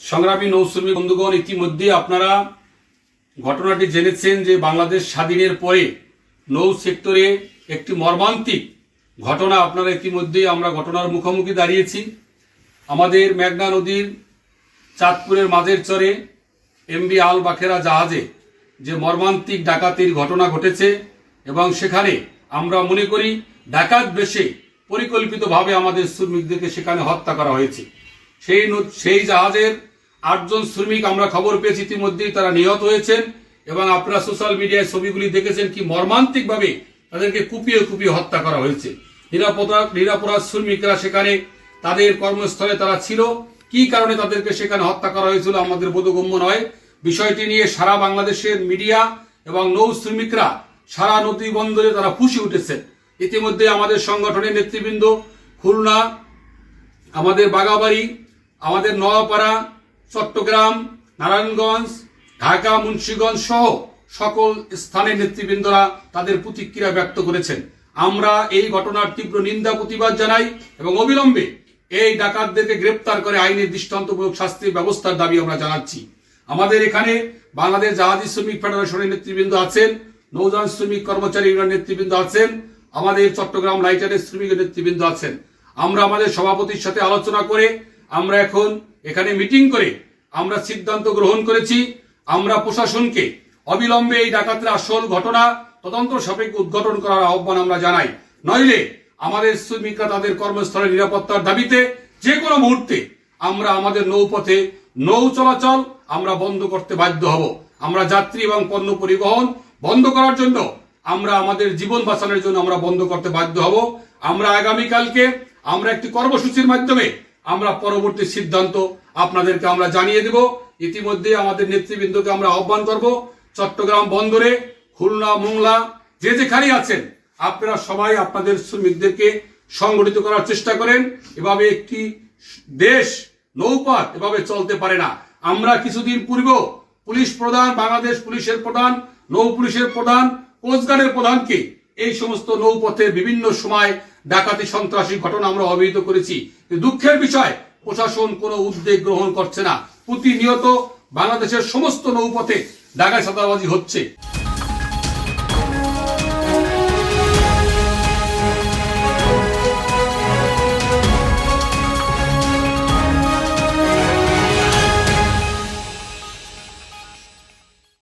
সংগ্রামী নৌশ্রমিক বন্ধুগণ ইতিমধ্যে আপনারা ঘটনাটি জেনেছেন যে বাংলাদেশ স্বাধীনের পরে নৌ সেক্টরে একটি মর্মান্তিক ঘটনা আপনারা ইতিমধ্যেই আমরা ঘটনার মুখোমুখি দাঁড়িয়েছি। আমাদের মেঘনা নদীর চাঁদপুরের মাঝের চরে এমবি আল বাখেরা জাহাজে যে মর্মান্তিক ডাকাতির ঘটনা ঘটেছে এবং সেখানে আমরা মনে করি ডাকাত বেশে পরিকল্পিতভাবে আমাদের শ্রমিকদেরকে সেখানে হত্যা করা হয়েছে। সেই সেই জাহাজের আটজন শ্রমিক আমরা খবর পেয়েছি ইতিমধ্যেই তারা নিহত হয়েছেন এবং আপনারা সোশ্যাল মিডিয়ায় ছবিগুলি দেখেছেন কি মর্মান্তিকভাবে তাদেরকে কুপিয়ে কুপিয়ে হত্যা করা হয়েছে। নিরাপত্তা নিরাপরাধ শ্রমিকরা সেখানে তাদের কর্মস্থলে তারা ছিল। কি কারণে তাদেরকে সেখানে হত্যা করা হয়েছিল আমাদের বোধগম্য নয়। বিষয়টি নিয়ে সারা বাংলাদেশের মিডিয়া এবং নৌ শ্রমিকরা সারা নদী বন্দরে তারা ফুসে উঠেছেন। ইতিমধ্যে আমাদের সংগঠনের নেতৃবৃন্দ খুলনা, আমাদের বাগাবাড়ি, আমাদের নওয়াপাড়া চট্টগ্রাম, নারায়ণগঞ্জ, ঢাকা, মুন্সীগঞ্জ সহ সকল স্থানের নেতৃবৃন্দরা তাদের প্রতিক্রিয়া ব্যক্ত করেছেন। আমরা এই ঘটনার তীব্র নিন্দা, প্রতিবাদ জানাই এবং অবিলম্বে এই ডাকাতদেরকে গ্রেপ্তার করে আইনের দৃষ্টান্তমূলক শাস্তির ব্যবস্থার দাবি আমরা জানাচ্ছি। আমাদের এখানে বাংলাদেশ জাহাজি শ্রমিক ফেডারেশনের নেতৃবৃন্দ আছেন, নৌযান শ্রমিক কর্মচারী ইউনিয়ন নেতৃবৃন্দ আছেন, আমাদের চট্টগ্রাম লাইটারের শ্রমিকের নেতৃবৃন্দ আছেন। আমরা আমাদের সভাপতির সাথে আলোচনা করে আমরা এখন এখানে মিটিং করে আমরা সিদ্ধান্ত গ্রহণ করেছি, আমরা প্রশাসনকে অবিলম্বে এই ডাকাতের আসল ঘটনা, তদন্ত সাপেক্ষ উদ্ঘাটন করার আহ্বান আমরা জানাই। নইলে আমাদের শ্রমিকরা তাদের কর্মস্থলে নিরাপত্তার দাবিতে যে কোনো মুহূর্তে আমরা আমাদের নৌপথে নৌ চলাচল আমরা বন্ধ করতে বাধ্য হব। আমরা যাত্রী এবং পণ্য পরিবহন বন্ধ করার জন্য আমরা আমাদের জীবন বাঁচানোর জন্য আমরা বন্ধ করতে বাধ্য হব। আমরা আগামীকালকে আমরা একটি কর্মসূচির মাধ্যমে আমরা পরবর্তী সিদ্ধান্ত আপনাদেরকে আমরা জানিয়ে দেব। ইতিমধ্যে আমাদের নেতৃবৃন্দকে আমরা আহ্বান করব চট্টগ্রাম বন্দরে, খুলনা, মোংলা, যে যেখানেই আছেন, আপনারা সবাই আপনাদের শ্রমিকদেরকে সংগঠিত করার চেষ্টা করেন। এভাবে একটি দেশ, নৌপথ এভাবে চলতে পারে না। আমরা কিছুদিন পূর্বেও পুলিশ প্রধান, বাংলাদেশ পুলিশের প্রধান, নৌ পুলিশের প্রধান, কোস্টগার্ডের প্রধানকে এই সমস্ত নৌপথে বিভিন্ন সময় ডাকাতি সন্ত্রাসী ঘটনা আমরা অবহিত করেছি। দুঃখের বিষয়, প্রশাসন কোনো উদ্যোগ গ্রহণ করছে না। প্রতিনিয়ত বাংলাদেশের সমস্ত নৌপথে ডাকায় সাদাবাজি হচ্ছে।